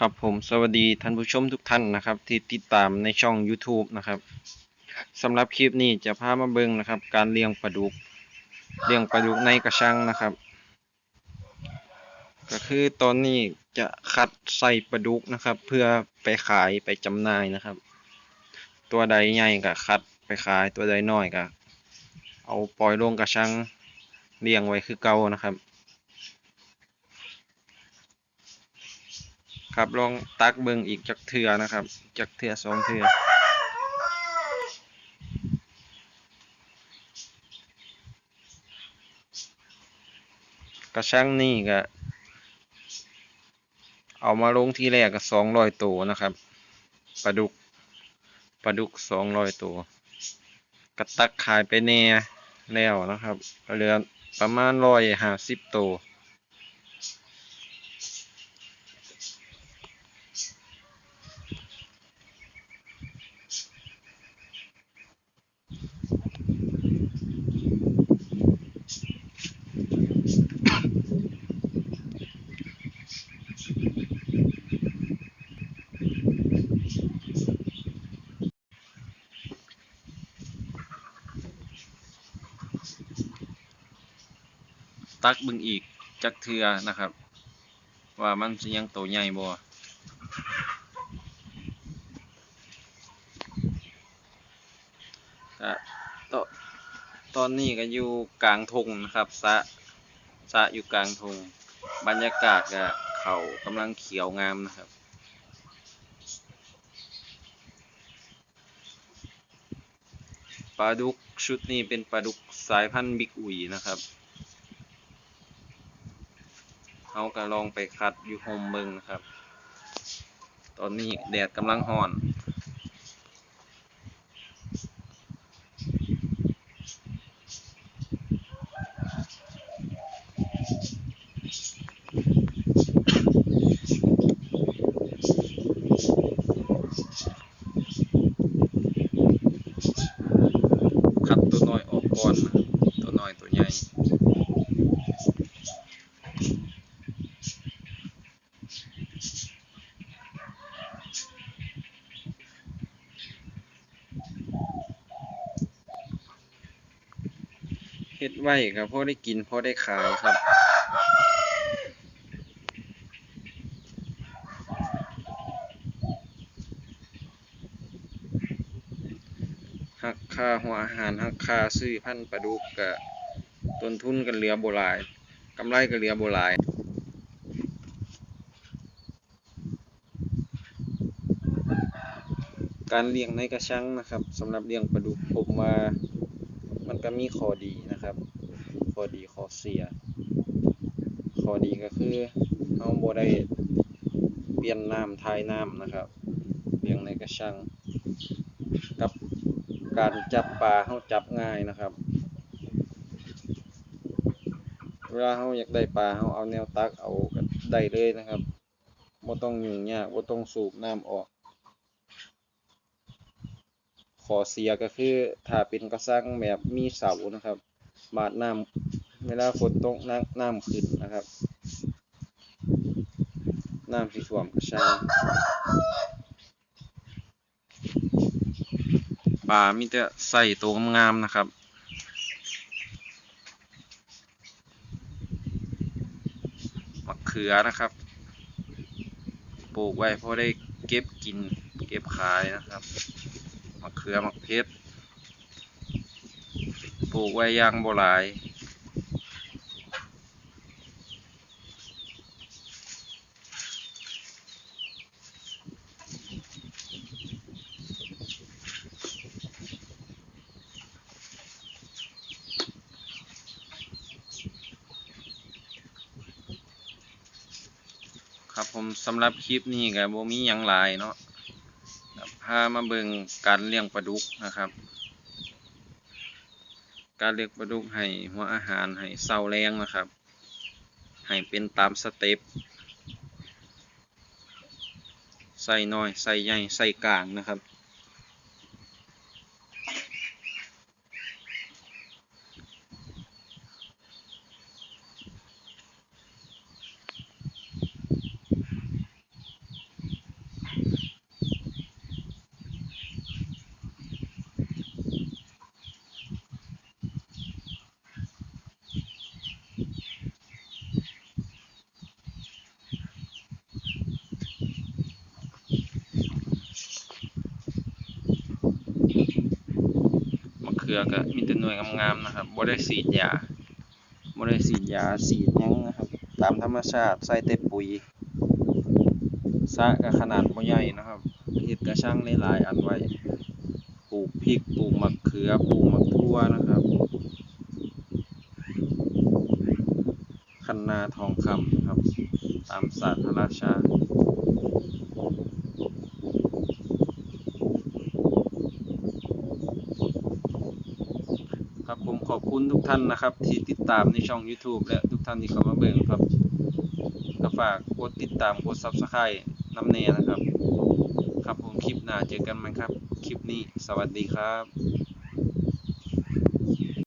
ครับผมสวัสดีท่านผู้ชมทุกท่านนะครับ ที่ติดตามในช่อง YouTube นะครับสำหรับคลิปนี้จะพามาเบิ่งนะครับ การเลี้ยงปลาดุกเลี้ยงปลาดุกในกระชังนะครับ ก็คือตอนนี้จะคัดใส่ปลาดุกนะครับ เพื่อไปขายไปจำหน่ายนะครับ ตัวใดใหญ่ก็คัดไปขายตัวใดน้อยก็เอาปล่อยลงกระชังเลี้ยงไว้คือเก่านะครับ ครับลองตักเบิ่งอีกจักเทือนะครับจักเทือสองเทือกระชังนี่ก็เอามาลงที่แรกก็สองร้อยตัวนะครับปลาดุกปลาดุกสองร้อยตัวกระตักขายไปแน่แล้วนะครับเหลือประมาณร้อยห้าสิบตัว ตักบึงอีกจักเทือนะครับ ว่ามันสิยังโตใหญ่บ่ก็ตตอนนี้ก็อยู่กลางทงนะครับสะสะอยู่กลางทงบรรยากาศก็เขากำลังเขียวงามนะครับปลาดุกชุดนี้เป็นปลาดุกสายพันธุ์บิ๊กอุ๋ยนะครับ เอาก็ลองไปคัดอยู่โฮมเบิงนะครับ ตอนนี้แดดกำลังห่อน คัดตัวน้อยออกก่อนนะตัวน้อยตัวใหญ่ เฮ็ดไว้ก็พอได้กินพอได้ขายครับหักค่าหัวอาหารหักค่าซื้อพันธุ์ปลาดุกก็ต้นทุนก็เหลือบ่หลายกำไรก็เหลือบ่หลายการเลี้ยงในกระชังนะครับสำหรับเลี้ยงปลาดุกผมว่า มันก็มีข้อดีนะครับข้อดีข้อเสียข้อดีก็คือเราบ่ได้เปลี่ยนน้ำทายน้ำนะครับเลี้ยงในกระชัง กับการจับปลาเราจับง่ายนะครับเวลาเราอยากได้ปลาเราเอาแนวตักเอาได้เลยนะครับบ่ต้องยุ่งยากบ่ต้องสูบน้ำออก ขอเสียก็คือถ้าเป็นกระชังแบบมีเสานะครับ บาดน้ำเวลาฝนตกน้ำน้ำขึ้นนะครับน้ำสิท่วมกระชังปลามีแต่ใส่ตัวงามๆนะครับมะเขือนะครับ ปลูกไว้เพอได้เก็บกินเก็บขายนะครับ มะเขือมะเพชรปลูกไว้ย่างโบหลายครับผมสำหรับคลิปนี้ก็บ่มีหยังหลายเนาะ พามาเบิ่งการเลี้ยงปลาดุกนะครับ การเลี้ยงปลาดุกให้หัวอาหารให้เซาแรงนะครับ ให้เป็นตามสเต็ปใส่น้อยใส่ใหญ่ใส่กลางนะครับ คือก็มีแต่หน่วยงามๆนะครับบ่ได้ฉีดยาบ่ได้ฉีดยาฉีดยังนะครับ ตามธรรมชาติใส่แต่ปุ๋ยสะก็ขนาดบ่ใหญ่นะครับเฮ็ดกระชังหลายๆอันไว้ปลูกพริกปลูกมะเขือปลูกมะทั่วนะครับคันนาทองคำนะครับ ตามศาสตร์พระราชา ครับผมขอบคุณทุกท่านนะครับ ที่ติดตามในช่อง YouTube และทุกท่านที่เข้ามาเบิ่งครับก็ฝากกดติดตามกด Subscribe น้ำเนนะครับ ครับผมคลิปหน้าเจอกันไหมครับ คลิปนี้สวัสดีครับ